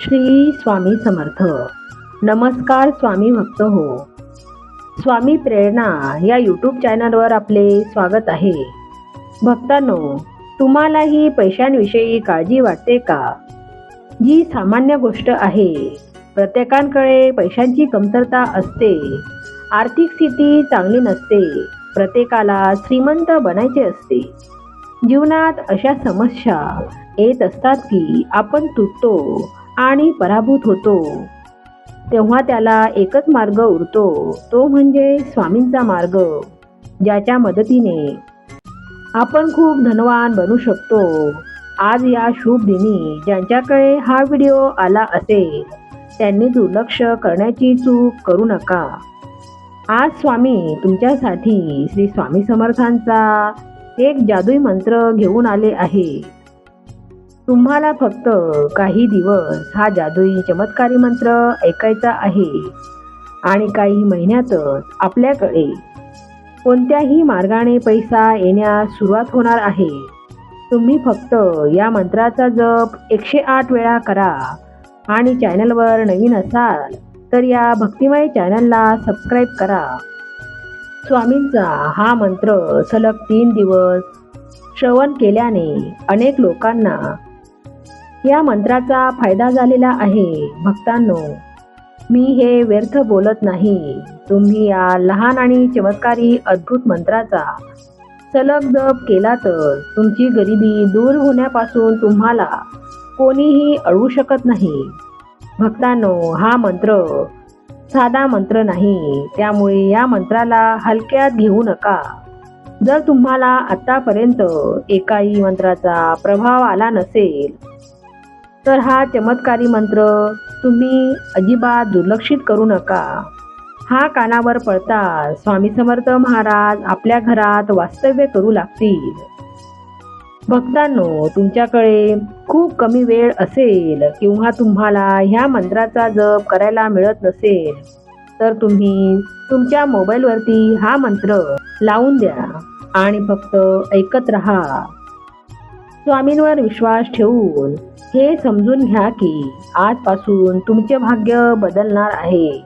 श्री स्वामी समर्थ. नमस्कार स्वामी भक्त हो. स्वामी प्रेरणा या यूट्यूब चॅनलवर आपले स्वागत आहे. भक्तांनो तुम्हालाही पैशांविषयी काळजी वाटते का? जी सामान्य गोष्ट आहे प्रत्येकांकडे पैशांची कमतरता असते. आर्थिक स्थिती चांगली नसते प्रत्येकाला श्रीमंत बनायचे असते. जीवनात अशा समस्या येत असतात की आपण तुटतो आणि पराभूत होतो. तेव्हा त्याला एकच मार्ग उरतो तो म्हणजे स्वामींचा मार्ग ज्याच्या मदतीने. आपण खूप धनवान बनू शकतो. आज या शुभ दिनी ज्यांच्याकडे हा व्हिडिओ आला असेल त्यांनी दुर्लक्ष करण्याची चूक करू नका. आज स्वामी तुमच्यासाठी श्री स्वामी समर्थांचा एक जादुई मंत्र घेऊन आले आहे. तुम्हाला फक्त काही दिवस हा जादुई चमत्कारी मंत्र ऐकायचा आहे. आणि काही महिन्यातच आपल्याकडे कोणत्याही मार्गाने पैसा येण्यास सुरुवात होणार आहे. तुम्ही फक्त या मंत्राचा जप एकशे आठ वेळा करा. आणि चॅनलवर नवीन असाल तर या भक्तिमय चॅनलला सबस्क्राईब करा. स्वामींचा हा मंत्र सलग तीन दिवस श्रवण केल्याने अनेक लोकांना या मंत्राचा फायदा झालेला आहे. भक्तांनो मी हे व्यर्थ बोलत नाही. तुम्ही या लहान आणि चमत्कारी अद्भुत मंत्राचा सलग जप केला तर तुमची गरिबी दूर होण्यापासून तुम्हाला कोणीही अडवू शकत नाही. भक्तांनो हा मंत्र साधा मंत्र नाही. त्यामुळे या मंत्राला हलक्यात घेऊ नका. जर तुम्हाला आतापर्यंत एकाही मंत्राचा प्रभाव आला नसेल तर हा चमत्कारी मंत्र तुम्ही अजिबात दुर्लक्षित करू नका. हा कानावर पडता स्वामी समर्थ महाराज आपल्या घरात वास्तव्य करू लागतील. भक्तांनो तुमच्याकडे खूप कमी वेळ असेल किंवा तुम्हाला ह्या मंत्राचा जप करायला मिळत नसेल तर तुम्ही तुमच्या मोबाईलवरती हा मंत्र लावून द्या आणि फक्त ऐकत राहा. स्वामींवर विश्वास ठेवून हे समजून घ्या की आजपासून तुमचे भाग्य बदलणार आहे.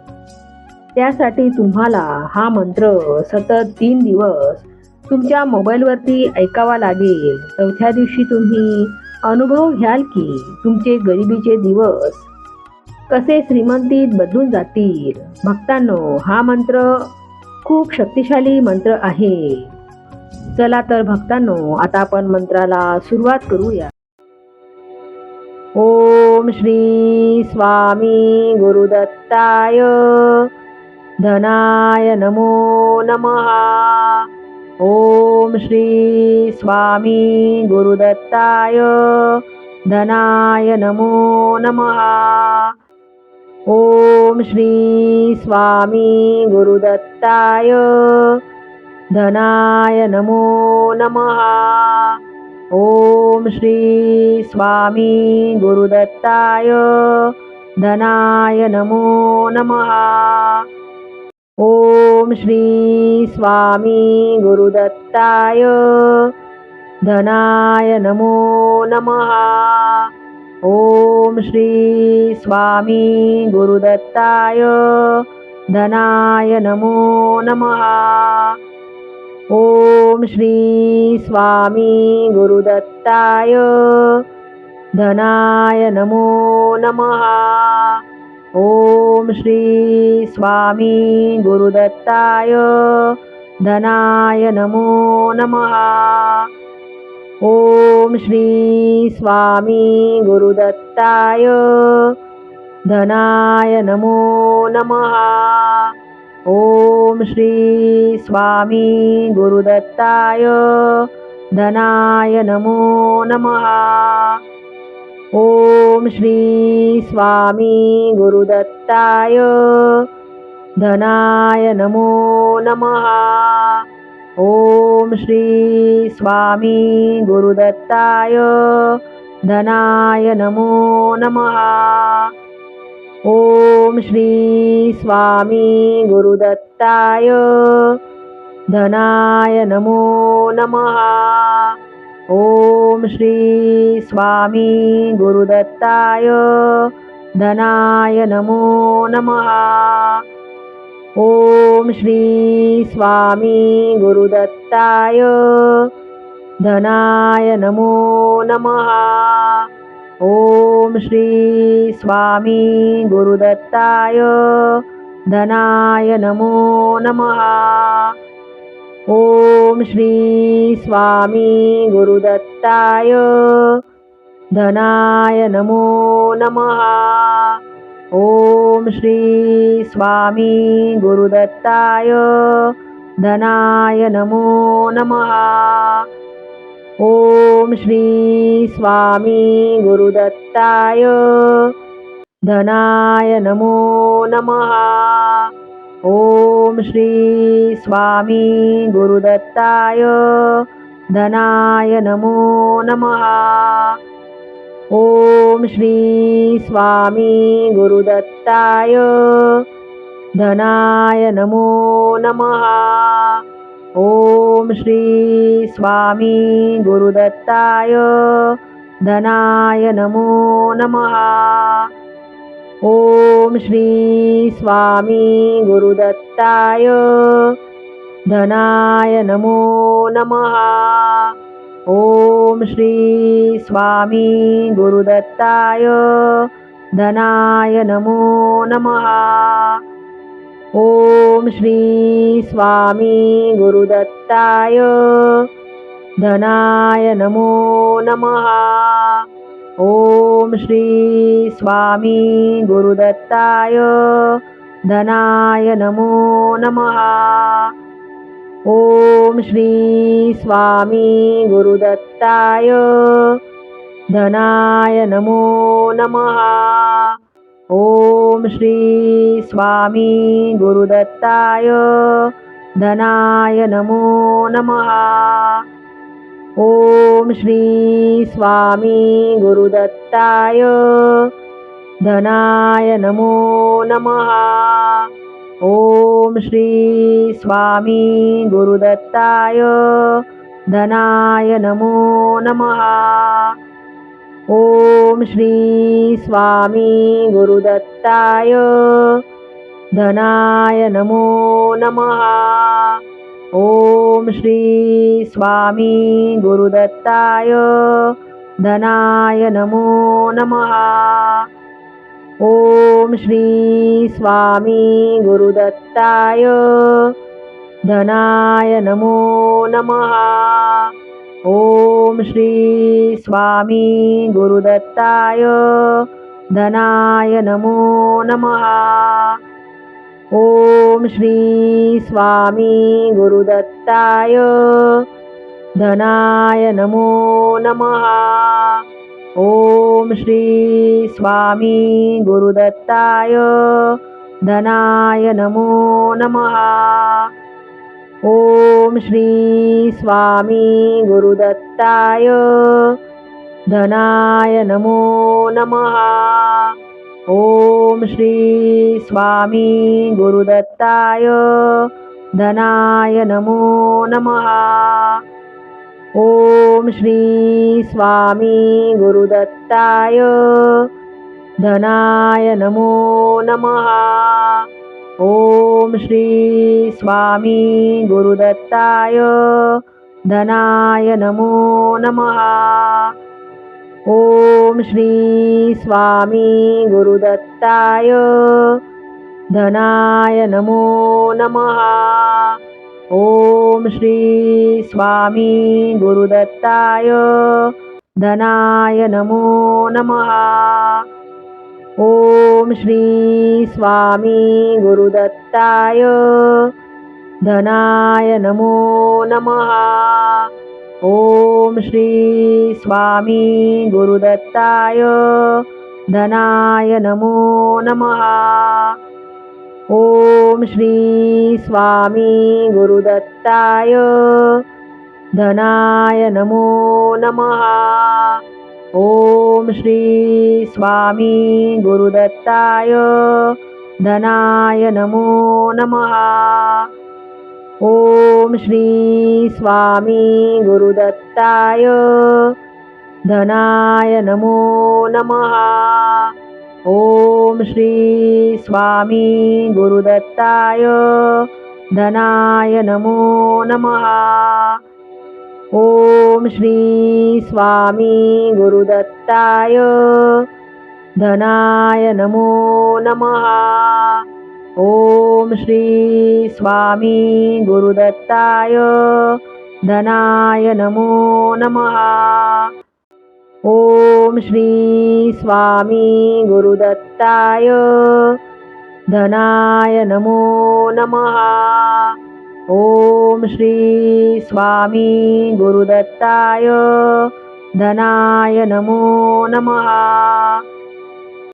त्यासाठी तुम्हाला हा मंत्र सतत तीन दिवस तुमच्या मोबाईलवरती ऐकावा लागेल. चौथ्या दिवशी तुम्ही अनुभव घ्याल की तुमचे गरिबीचे दिवस कसे श्रीमंतीत बदलून जातील. भक्तांनो हा मंत्र खूप शक्तिशाली मंत्र आहे. चला तर भक्तांनो आता आपण मंत्राला सुरुवात करूया. ओम श्री स्वामी गुरुदत्ताय धनाय नमो नमः. ओम श्री स्वामी गुरुदत्ताय धनाय नमो नमः. ओम श्री स्वामी गुरुदत्ताय धनाय नमो नमः। ॐ श्री स्वामी गुरुदत्ताय धनाय नमो नमः। ॐ श्री स्वामी गुरुदत्ताय धनाय नमो नमः। ॐ श्री स्वामी गुरुदत्ताय धनाय नमो नमः। ओम श्री स्वामी गुरुदत्ताय धनाय नमो नमः। ओम श्री स्वामी गुरुदत्ताय धनाय नमो नमः। ओम श्री स्वामी गुरुदत्ताय धनाय नमो नमः। ओम श्री स्वामी गुरुदत्ताय धनाय नमो नमः। ओम श्री स्वामी गुरुदत्ताय धनाय नमो नमः। ओम श्री स्वामी गुरुदत्ताय धनाय नमो नमः। ओम श्री स्वामी गुरुदत्ताय धनाय नमो नमः। ॐ श्री स्वामी गुरुदत्ताय धनाय नमो नमः। ॐ श्री स्वामी गुरुदत्ताय धनाय नमो नमः। ॐ श्री स्वामी गुरुदत्ताय धनाय नमो नमः। ॐ श्री स्वामी गुरुदत्ताय धनाय नमो नमः। ॐ श्री स्वामी गुरुदत्ताय धनाय नमो नमः। ॐ श्री स्वामी गुरुदत्ताय धनाय नमो नमः। ॐ श्री स्वामी गुरुदत्ताय धनाय नमो नमः। ॐ श्री स्वामी गुरुदत्ताय धनाय नमो नमः। ॐ श्री स्वामी गुरुदत्ताय धनाय नमो नमः। ॐ श्री स्वामी गुरुदत्ताय धनाय नमो नमः। ॐ श्री स्वामी गुरुदत्ताय धनाय नमो नमः। ॐ श्री स्वामी गुरुदत्ताय धनाय नमो नमः। ॐ श्री स्वामी गुरुदत्ताय धनाय नमो नमः। ॐ श्री स्वामी गुरुदत्ताय धनाय नमो नमः। ॐ श्री स्वामी गुरुदत्ताय धनाय नमो नमः। ॐ श्री स्वामी गुरुदत्ताय धनाय नमो नमः। ॐ श्री स्वामी गुरुदत्ताय धनाय नमो नमः। ॐ श्री स्वामी गुरुदत्ताय धनाय नमो नमः। ॐ श्री स्वामी गुरुदत्ताय धनाय नमो नमः। ॐ श्री स्वामी गुरुदत्ताय धनाय नमो नमः। ॐ श्री स्वामी गुरुदत्ताय धनाय नमो नमः। ॐ श्री स्वामी गुरुदत्ताय धनाय नमो नमः। ॐ श्री स्वामी गुरुदत्ताय धनाय नमो नमः। ॐ श्री स्वामी गुरुदत्ताय धनाय नमो नमः। ॐ श्री स्वामी गुरुदत्ताय धनाय नमो नमः। ॐ श्री स्वामी गुरुदत्ताय धनाय नमो नमः। ॐ श्री स्वामी गुरुदत्ताय धनाय नमो नमः। ॐ श्री स्वामी गुरुदत्ताय धनाय नमो नमः। ॐ श्री स्वामी गुरुदत्ताय धनाय नमो नमः। ॐ श्री स्वामी गुरुदत्ताय धनाय नमो नमः। ॐ श्री स्वामी गुरुदत्ताय धनाय नमो नमः। ॐ श्री स्वामी गुरुदत्ताय धनाय नमो नमः। ॐ श्री स्वामी गुरुदत्ताय धनाय नमो नमः। ॐ श्री स्वामी गुरुदत्ताय धनाय नमो नमः। ओम श्री स्वामी गुरुदत्ताय धनाय नमो नमः। ओम श्री स्वामी गुरुदत्ताय धनाय नमो नमः। ओम श्री स्वामी गुरुदत्ताय धनाय नमो नमः। ओम श्री स्वामी गुरुदत्ताय धनाय नमो नमः। ओम श्री स्वामी गुरुदत्ताय धनाय नमो नमः।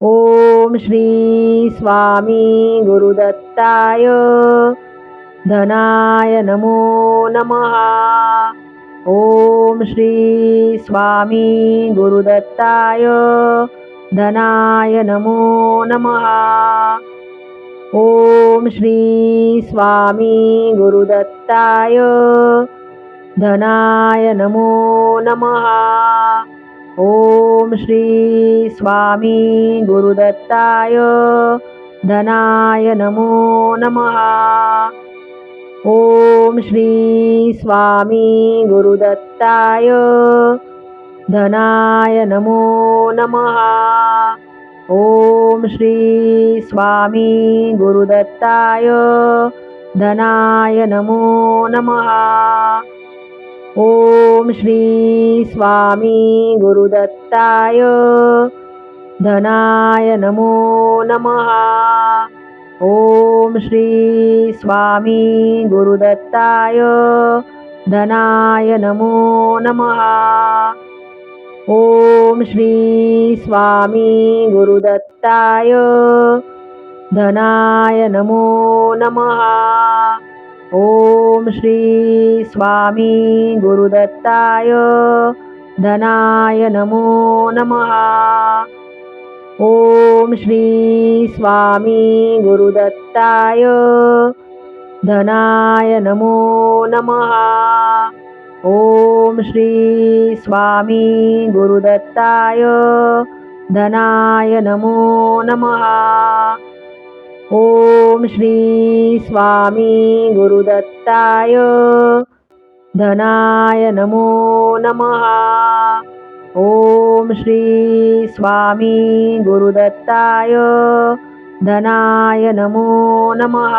ओम श्री स्वामी गुरुदत्ताय धनाय नमो नमः। ओम श्री स्वामी गुरुदत्ताय धनाय नमो नमः। ओम श्री स्वामी गुरुदत्ताय धनाय नमो नमः। ओम श्री स्वामी गुरुदत्ताय धनाय नमो नमः। ओम श्री स्वामी गुरुदत्ताय धनाय नमो नमः। ओम श्री स्वामी गुरुदत्ताय धनाय नमो नमः। ओम श्री स्वामी गुरुदत्ताय धनाय नमो नमः। ओम श्री स्वामी गुरुदत्ताय धनाय नमो नमः। ओम श्री स्वामी गुरुदत्ताय धनाय नमो नमः। ओम श्री स्वामी गुरुदत्ताय धनाय नमो नमः। ओम श्री स्वामी गुरुदत्ताय धनाय नमो नमः। ओम श्री स्वामी गुरुदत्ताय धनाय नमो नमः। ओम श्री स्वामी गुरुदत्ताय धनाय नमो नमः। ओम श्री स्वामी गुरुदत्ताय धनाय नमो नमः।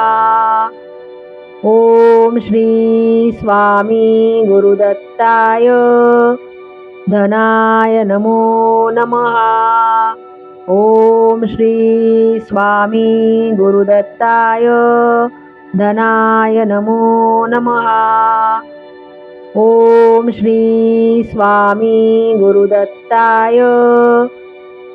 ओम श्री स्वामी गुरुदत्ताय धनाय नमो नमः। ओम श्री स्वामी गुरुदत्ताय धनाय नमो नमः। ओम श्री स्वामी गुरुदत्ताय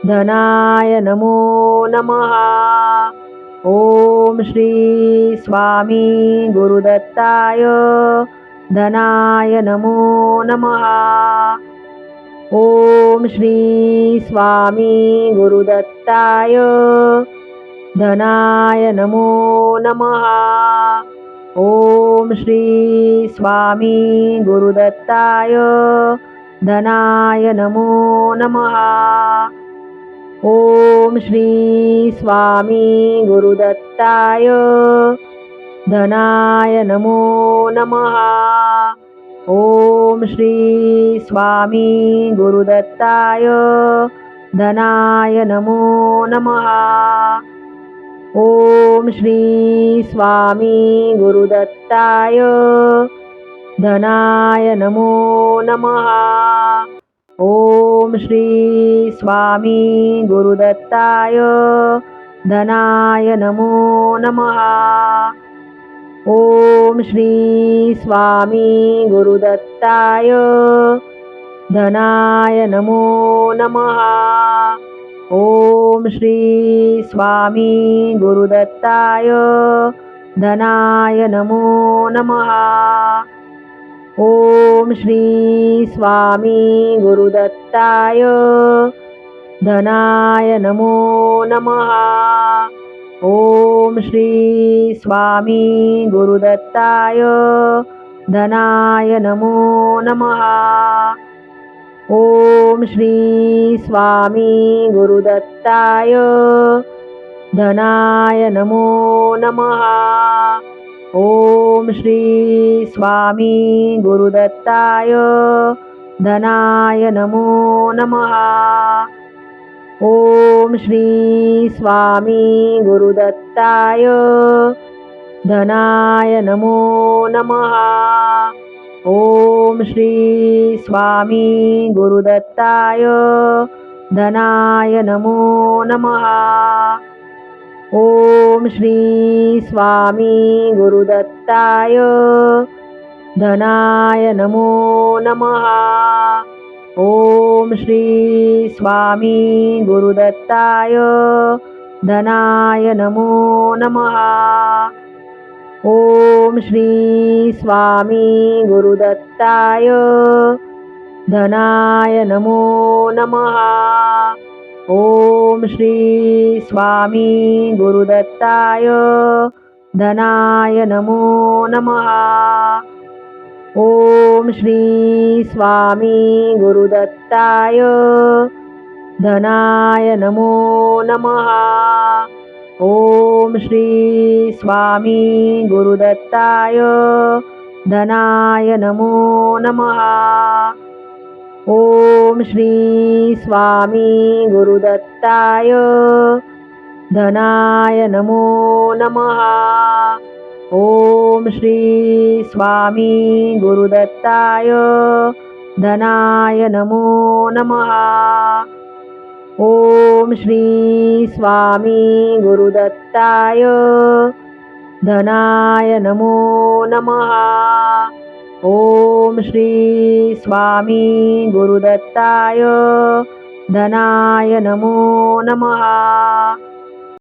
धनाय नमो नमः। ओम श्री स्वामी गुरुदत्ताय धनाय नमो नमः। ओम श्री स्वामी गुरुदत्ताय धनाय नमो नमः। ओम श्री स्वामी गुरुदत्ताय धनाय नमो नमः। ओम श्री स्वामी गुरुदत्ताय धनाय नमो नमः। ओम श्री स्वामी गुरुदत्ताय धनाय नमो नमः। ओम श्री स्वामी गुरुदत्ताय धनाय नमो नमः। ओम श्री स्वामी गुरुदत्ताय धनाय नमो नमः। ओम श्री स्वामी गुरुदत्ताय धनाय नमो नमः। ओम श्री स्वामी गुरुदत्ताय धनाय नमो नमः। ओम श्री स्वामी गुरुदत्ताय धनाय नमो नमः। ओम श्री स्वामी गुरुदत्ताय धनाय नमो नमः। ओम श्री स्वामी गुरुदत्ताय धनाय नमो नमः। ओम श्री स्वामी गुरुदत्ताय धनाय नमो नमः। ओम श्री स्वामी गुरुदत्ताय धनाय नमो नमः। ओम श्री स्वामी गुरुदत्ताय धनाय नमो नमः। ओम श्री स्वामी गुरुदत्ताय धनाय नमो नमः। ओम श्री स्वामी गुरुदत्ताय धनाय नमो नमः। ओम श्री स्वामी गुरुदत्ताय धनाय नमो नमः। ओम श्री स्वामी गुरुदत्ताय धनाय नमो नमः। ओम श्री स्वामी गुरुदत्ताय धनाय नमो नमः। ओम श्री स्वामी गुरुदत्ताय धनाय नमो नमः। ओम श्री स्वामी गुरुदत्ताय धनाय नमो नमः। ओम श्री स्वामी गुरुदत्ताय धनाय नमो नमः। ओम श्री स्वामी गुरुदत्ताय धनाय नमो नमः। ओम श्री स्वामी गुरुदत्ताय धनाय नमो नमः।